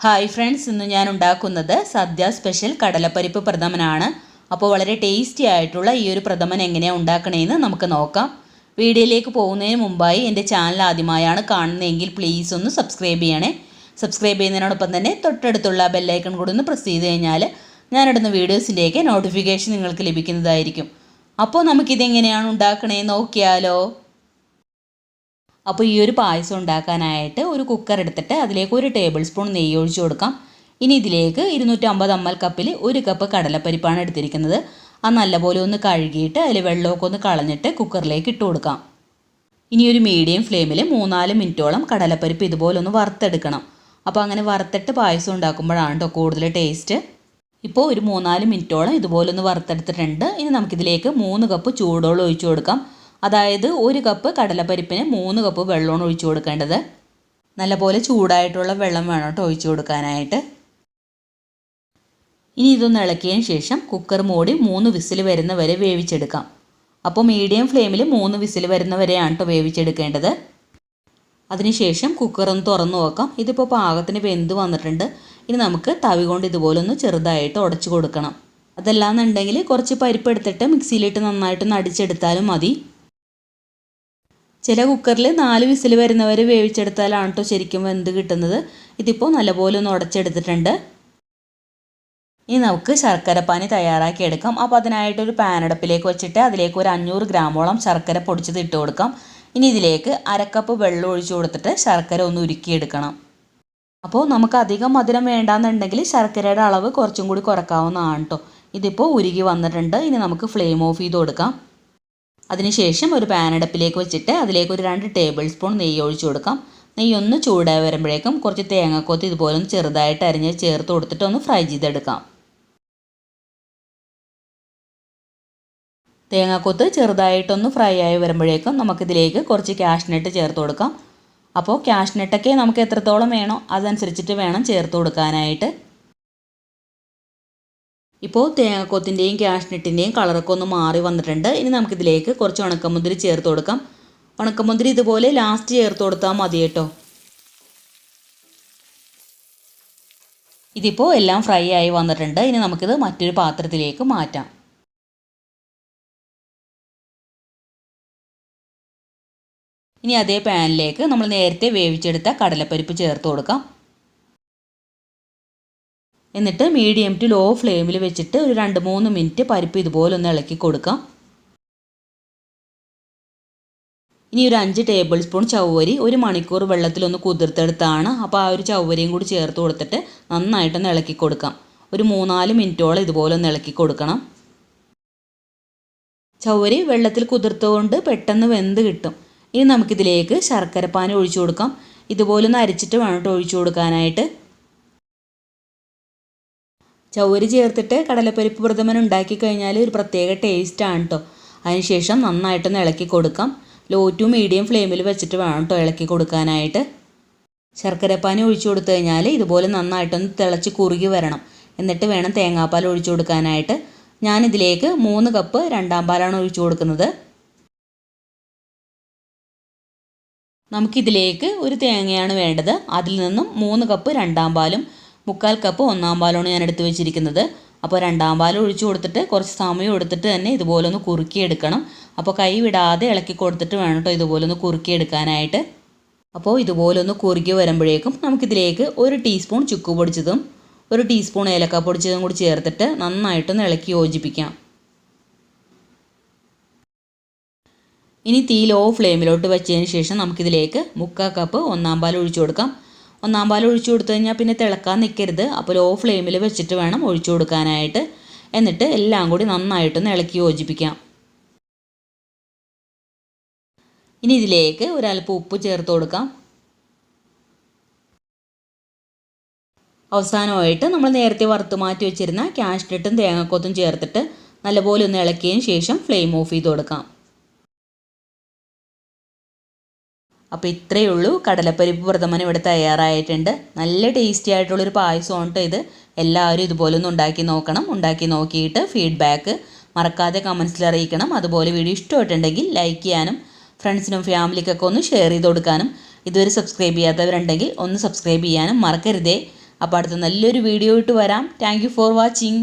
Hi friends ഇന്ന് ഞാൻ ഉണ്ടാക്കുന്നത് സദ്യ സ്പെഷ്യൽ കടലപ്പരിപ്പ് പ്രഥമനാണ്. അപ്പോൾ വളരെ ടേസ്റ്റി ആയിട്ടുള്ള ഈ ഒരു പ്രഥമൻ എങ്ങനെയാണ് ഉണ്ടാക്കണേന്ന് നമുക്ക് നോക്കാം. വീഡിയോയിലേക്ക് പോകുന്നതിന് മുമ്പായി എന്റെ ചാനൽ ആദ്യമായാണ് കാണുന്നതെങ്കിൽ പ്ലീസ് ഒന്ന് സബ്സ്ക്രൈബ് ചെയ്യണേ. സബ്സ്ക്രൈബ് ചെയ്യുന്നതിനോടൊപ്പം തന്നെ തൊട്ടടുത്തുള്ള ബെല്ലൈക്കൺ കൂടി ഒന്ന് പ്രസ് ചെയ്ത് കഴിഞ്ഞാൽ ഞാനിടുന്ന വീഡിയോസിന്റെയൊക്കെ നോട്ടിഫിക്കേഷൻ നിങ്ങൾക്ക് ലഭിക്കുന്നതായിരിക്കും. അപ്പോൾ നമുക്കിതെങ്ങനെയാണ് ഉണ്ടാക്കണേന്ന് നോക്കിയാലോ. അപ്പോൾ ഈ ഒരു പായസം ഉണ്ടാക്കാനായിട്ട് ഒരു കുക്കർ എടുത്തിട്ട് അതിലേക്ക് ഒരു ടേബിൾ സ്പൂൺ നെയ്യ് ഒഴിച്ചു കൊടുക്കാം. ഇനി ഇതിലേക്ക് ഇരുന്നൂറ്റമ്പത് എം എൽ കപ്പിൽ ഒരു കപ്പ് കടലപ്പരിപ്പാണ് എടുത്തിരിക്കുന്നത്. അത് നല്ലപോലെ ഒന്ന് കഴുകിയിട്ട് അതിൽ വെള്ളമൊക്കെ ഒന്ന് കളഞ്ഞിട്ട് കുക്കറിലേക്ക് ഇട്ട് കൊടുക്കാം. ഇനി ഒരു മീഡിയം ഫ്ലെയിമിൽ മൂന്നാൽ മിനിറ്റോളം കടലപ്പരിപ്പ് ഇതുപോലെ ഒന്ന് വറുത്തെടുക്കണം. അപ്പോൾ അങ്ങനെ വറുത്തിട്ട് പായസം ഉണ്ടാക്കുമ്പോഴാണ് കേട്ടോ കൂടുതൽ ടേസ്റ്റ് ഇപ്പോൾ ഒരു മൂന്നാൽ മിനിറ്റോളം ഇതുപോലെ ഒന്ന് വറുത്തെടുത്തിട്ടുണ്ട്. ഇനി നമുക്കിതിലേക്ക് മൂന്ന് കപ്പ് ചൂടോളം ഒഴിച്ചു കൊടുക്കാം. അതായത് ഒരു കപ്പ് കടലപ്പരിപ്പിന് മൂന്ന് കപ്പ് വെള്ളമാണ് ഒഴിച്ചു കൊടുക്കേണ്ടത്. നല്ലപോലെ ചൂടായിട്ടുള്ള വെള്ളം വേണം കേട്ടോ ഒഴിച്ചു കൊടുക്കാനായിട്ട്. ഇനി ഇതൊന്ന് ഇളക്കിയതിന് ശേഷം കുക്കർ മൂടി മൂന്ന് വിസിൽ വരുന്ന വരെ വേവിച്ചെടുക്കാം. അപ്പോൾ മീഡിയം ഫ്ലെയിമിൽ മൂന്ന് വിസിൽ വരുന്ന വരെയാണ് കേട്ടോ വേവിച്ചെടുക്കേണ്ടത്. അതിനുശേഷം കുക്കർ ഒന്ന് തുറന്നു നോക്കാം. ഇതിപ്പോൾ പാകത്തിന് വെന്ത് വന്നിട്ടുണ്ട്? ഇനി നമുക്ക് തവി കൊണ്ട് ഇതുപോലെ ഒന്ന് ചെറുതായിട്ട് ഉടച്ചു കൊടുക്കണം. അതല്ലാന്നുണ്ടെങ്കിൽ കുറച്ച് പരിപ്പ് എടുത്തിട്ട് മിക്സിയിലിട്ട് നന്നായിട്ട് നടിച്ചെടുത്താലും മതി. ചില കുക്കറിൽ നാല് വിസിൽ വരുന്നവർ വേവിച്ചെടുത്താലാണ് കേട്ടോ ശരിക്കും വെന്ത് കിട്ടുന്നത്. ഇതിപ്പോൾ നല്ലപോലെ ഒന്ന് ഉടച്ചെടുത്തിട്ടുണ്ട്. ഇനി നമുക്ക് ശർക്കരപ്പാനി തയ്യാറാക്കി എടുക്കാം. അപ്പോൾ അതിനായിട്ടൊരു പാനടപ്പിലേക്ക് വെച്ചിട്ട് അതിലേക്ക് ഒരു അഞ്ഞൂറ് ഗ്രാമോളം ശർക്കര പൊടിച്ചത് ഇട്ട് കൊടുക്കാം. ഇനി ഇതിലേക്ക് അരക്കപ്പ് വെള്ളം ഒഴിച്ചു കൊടുത്തിട്ട് ശർക്കര ഒന്ന് ഉരുക്കിയെടുക്കണം. അപ്പോൾ നമുക്ക് അധികം മധുരം വേണ്ടാന്നുണ്ടെങ്കിൽ ശർക്കരയുടെ അളവ് കുറച്ചും കൂടി കുറക്കാവുന്നതാണ് കേട്ടോ ഇതിപ്പോൾ ഉരുകി വന്നിട്ടുണ്ട്. ഇനി നമുക്ക് ഫ്ലെയിം ഓഫ് ചെയ്ത് കൊടുക്കാം. അതിനുശേഷം ഒരു പാൻ അടുപ്പിലേക്ക് വെച്ചിട്ട് അതിലേക്ക് ഒരു രണ്ട് ടേബിൾ സ്പൂൺ നെയ്യ് ഒഴിച്ചു കൊടുക്കാം. നെയ്യ് ഒന്ന് ചൂടായി വരുമ്പോഴേക്കും കുറച്ച് തേങ്ങക്കൊത്ത് ഇതുപോലെ ഒന്ന് ചെറുതായിട്ട് അരിഞ്ഞ് ചേർത്ത് കൊടുത്തിട്ട് ഒന്ന് ഫ്രൈ ചെയ്തെടുക്കാം. തേങ്ങാക്കൊത്ത് ചെറുതായിട്ടൊന്ന് ഫ്രൈ ആയി വരുമ്പോഴേക്കും നമുക്കിതിലേക്ക് കുറച്ച് കാഷ്നട്ട് ചേർത്ത് കൊടുക്കാം. അപ്പോൾ ക്യാഷ്നട്ടൊക്കെ നമുക്ക് എത്രത്തോളം വേണോ അതനുസരിച്ചിട്ട് വേണം ചേർത്ത് കൊടുക്കാനായിട്ട്. ഇപ്പോൾ തേങ്ങക്കൊത്തിന്റെയും ക്യാഷ്നട്ടിന്റെയും കളറൊക്കെ ഒന്ന് മാറി വന്നിട്ടുണ്ട്. ഇനി നമുക്കിതിലേക്ക് കുറച്ച് ഉണക്കമുന്തിരി ചേർത്ത് കൊടുക്കാം. ഉണക്കമുന്തിരി ഇതുപോലെ ലാസ്റ്റ് ചേർത്ത് കൊടുത്താൽ മതി കേട്ടോ. ഇതിപ്പോൾ എല്ലാം ഫ്രൈ ആയി വന്നിട്ടുണ്ട്. ഇനി നമുക്കിത് മറ്റൊരു പാത്രത്തിലേക്ക് മാറ്റാം. ഇനി അതേ പാനിലേക്ക് നമ്മൾ നേരത്തെ വേവിച്ചെടുത്ത കടലപ്പരിപ്പ് ചേർത്ത് കൊടുക്കാം. എന്നിട്ട് മീഡിയം ടു ലോ ഫ്ലെയിമിൽ വെച്ചിട്ട് ഒരു രണ്ട് മൂന്ന് മിനിറ്റ് പരിപ്പ് ഇതുപോലെ ഒന്ന് ഇളക്കി കൊടുക്കാം. ഇനി ഒരു അഞ്ച് ടേബിൾ സ്പൂൺ ചവ്വരി ഒരു മണിക്കൂർ വെള്ളത്തിലൊന്ന് കുതിർത്തെടുത്താണ്. അപ്പോൾ ആ ഒരു ചവ്വരിയും കൂടി ചേർത്ത് കൊടുത്തിട്ട് നന്നായിട്ടൊന്ന് ഇളക്കി കൊടുക്കാം. ഒരു മൂന്നാൽ മിനിറ്റോളം ഇതുപോലെ ഒന്ന് ഇളക്കി കൊടുക്കണം. ചവ്വരി വെള്ളത്തിൽ കുതിർത്തുകൊണ്ട് പെട്ടെന്ന് വെന്ത് കിട്ടും. ഇനി നമുക്കിതിലേക്ക് ശർക്കരപ്പാനി ഒഴിച്ചു കൊടുക്കാം. ഇതുപോലെ ഒന്ന് അരിച്ചിട്ട് വേണം ഒഴിച്ചു കൊടുക്കാനായിട്ട്. ചവ്വരി ചേർത്തിട്ട് കടലപ്പരിപ്പ് പ്രഥമൻ ഉണ്ടാക്കി കഴിഞ്ഞാൽ ഒരു പ്രത്യേക ടേസ്റ്റാണ് കേട്ടോ അതിനുശേഷം നന്നായിട്ടൊന്ന് ഇളക്കി കൊടുക്കാം. ലോ ടു മീഡിയം ഫ്ലെയിമിൽ വെച്ചിട്ട് വേണം കേട്ടോ ഇളക്കി കൊടുക്കാനായിട്ട്. ശർക്കരപ്പാനി ഒഴിച്ചു കൊടുത്തു കഴിഞ്ഞാൽ ഇതുപോലെ നന്നായിട്ടൊന്ന് തിളച്ച് കുറുകി വരണം. എന്നിട്ട് വേണം തേങ്ങാപ്പാൽ ഒഴിച്ചു കൊടുക്കാനായിട്ട്. ഞാനിതിലേക്ക് മൂന്ന് കപ്പ് രണ്ടാം പാലാണ് ഒഴിച്ചു കൊടുക്കുന്നത്. നമുക്കിതിലേക്ക് ഒരു തേങ്ങയാണ് വേണ്ടത്. അതിൽ നിന്നും മൂന്ന് കപ്പ് രണ്ടാം പാലും മുക്കാൽ കപ്പ് ഒന്നാം പാലാണ് ഞാൻ എടുത്ത് വെച്ചിരിക്കുന്നത്. അപ്പോൾ രണ്ടാം പാൽ ഒഴിച്ചു കൊടുത്തിട്ട് കുറച്ച് സമയം എടുത്തിട്ട് തന്നെ ഇതുപോലെ ഒന്ന് കുറുക്കിയെടുക്കണം. അപ്പോൾ കൈ വിടാതെ ഇളക്കി കൊടുത്തിട്ട് വേണം കേട്ടോ ഇതുപോലെ ഒന്ന് കുറുക്കിയെടുക്കാനായിട്ട്. അപ്പോൾ ഇതുപോലെ ഒന്ന് കുറുകി വരുമ്പോഴേക്കും നമുക്കിതിലേക്ക് ഒരു ടീസ്പൂൺ ചുക്ക് പൊടിച്ചതും ഒരു ടീസ്പൂൺ ഏലക്ക പൊടിച്ചതും കൂടി ചേർത്തിട്ട് നന്നായിട്ടൊന്ന് ഇളക്കി യോജിപ്പിക്കാം. ഇനി തീ ലോ ഫ്ലെയിമിലോട്ട് വെച്ചതിന് ശേഷം നമുക്കിതിലേക്ക് മുക്കാൽ കപ്പ് ഒന്നാം പാൽ ഒഴിച്ചു കൊടുക്കാം. ഒന്നാം പാൽ ഒഴിച്ചു കൊടുത്തു കഴിഞ്ഞാൽ പിന്നെ തിളക്കാൻ നിൽക്കരുത് അപ്പോൾ ലോ ഫ്ലെയിമിൽ വെച്ചിട്ട് വേണം ഒഴിച്ചു കൊടുക്കാനായിട്ട്. എന്നിട്ട് എല്ലാം കൂടി നന്നായിട്ടൊന്ന് ഇളക്കി യോജിപ്പിക്കാം. ഇനി ഇതിലേക്ക് ഒരല്പം ഉപ്പ് ചേർത്ത് കൊടുക്കാം. അവസാനമായിട്ട് നമ്മൾ നേരത്തെ വറുത്ത് മാറ്റി വെച്ചിരുന്ന ക്യാഷ്നട്ടും തേങ്ങക്കൊത്തും ചേർത്തിട്ട് നല്ലപോലെ ഒന്ന് ഇളക്കിയതിന് ശേഷം ഫ്ലെയിം ഓഫ് ചെയ്ത് കൊടുക്കാം. അപ്പോൾ ഇത്രയേ ഉള്ളൂ. കടലപ്പരിപ്പ് പ്രഥമൻ ഇവിടെ തയ്യാറായിട്ടുണ്ട്. നല്ല ടേസ്റ്റി ആയിട്ടുള്ളൊരു പായസമാണ് ഇത്. എല്ലാവരും ഇതുപോലെ ഒന്ന് ഉണ്ടാക്കി നോക്കണം. ഉണ്ടാക്കി നോക്കിയിട്ട് ഫീഡ്ബാക്ക് മറക്കാതെ കമൻസിൽ അറിയിക്കണം. അതുപോലെ വീഡിയോ ഇഷ്ടമായിട്ടുണ്ടെങ്കിൽ ലൈക്ക് ചെയ്യാനും ഫ്രണ്ട്സിനും ഫാമിലിക്കൊക്കെ ഒന്ന് ഷെയർ ചെയ്ത് കൊടുക്കാനും ഇതുവരെ സബ്സ്ക്രൈബ് ചെയ്യാത്തവരുണ്ടെങ്കിൽ ഒന്ന് സബ്സ്ക്രൈബ് ചെയ്യാനും മറക്കരുതേ. അപ്പോൾ അടുത്ത നല്ലൊരു വീഡിയോ ഇട്ട് വരാം. Thank for watching